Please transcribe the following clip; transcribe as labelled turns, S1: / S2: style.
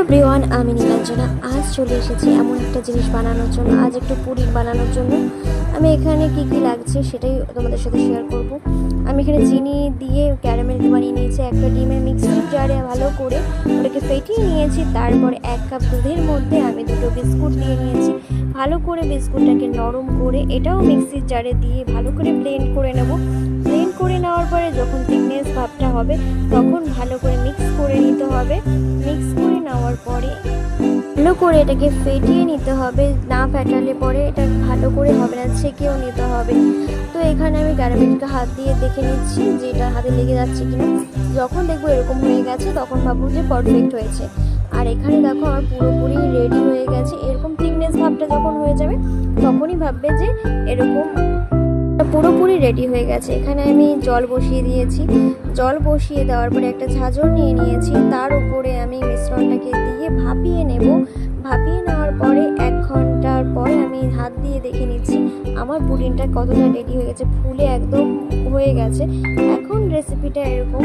S1: Everyone আমি নীলাঞ্জনা আজ চলে এসেছি এমন একটা জিনিস বানানোর জন্য, আজ একটু পুরির বানানোর জন্য। আমি এখানে কি কি লাগছে সেটাই তোমাদের সাথে শেয়ার করব। আমি এখানে চিনি দিয়ে ক্যারামেল বানিয়ে নিয়েছি, একটা ডিমের মিক্সির জারে ভালো করে ওটাকে ফেটিয়ে নিয়েছি, তারপরে এক কাপ দুধের মধ্যে আমি দুটো বিস্কুট দিয়ে নিয়েছি। ভালো করে বিস্কুটটাকে নরম করে এটাও মিক্সির জারে দিয়ে ভালো করে ব্লেন্ড করে নেব। ব্লেন্ড করে নেওয়ার পরে যখন থিকনেস ভাবটা হবে, তখন ভালো করে মিক্স করে নিতে হবে। মিক্স করে নেওয়ার পরে ভালো করে এটাকে ফেটিয়ে নিতে হবে, না ফেটালে পরে এটা ভালো করে হবে না, ছেঁকেও নিতে হবে। তো এখানে আমি ক্যারামেলকে হাত দিয়ে দেখে নিচ্ছি যে এটা হাতে লেগে যাচ্ছে কিনা। যখন দেখব এরকম হয়ে গেছে, তখন ভাববো যে পারফেক্ট হয়েছে। আর এখানে দেখো আমার পুরোপুরি রেডি হয়ে গেছে। এরকম থিকনেস ভাবটা যখন হয়ে যাবে, তখনই ভাববে যে এরকম পুরোপুরি রেডি হয়ে গেছে। এখানে আমি জল বসিয়ে দিয়েছি। জল বসিয়ে দেওয়ার পরে একটা ঝাঁঝর নিয়ে নিয়েছি। তার উপরে ভাপিয়ে নেওয়ার পরে এক ঘণ্টার পরে আমি হাত দিয়ে দেখে নিচ্ছি, আমার পুডিংটা কতটা রেডি হয়ে গেছে, ফুলে একদম হয়ে গেছে। এখন রেসিপিটা এরকম।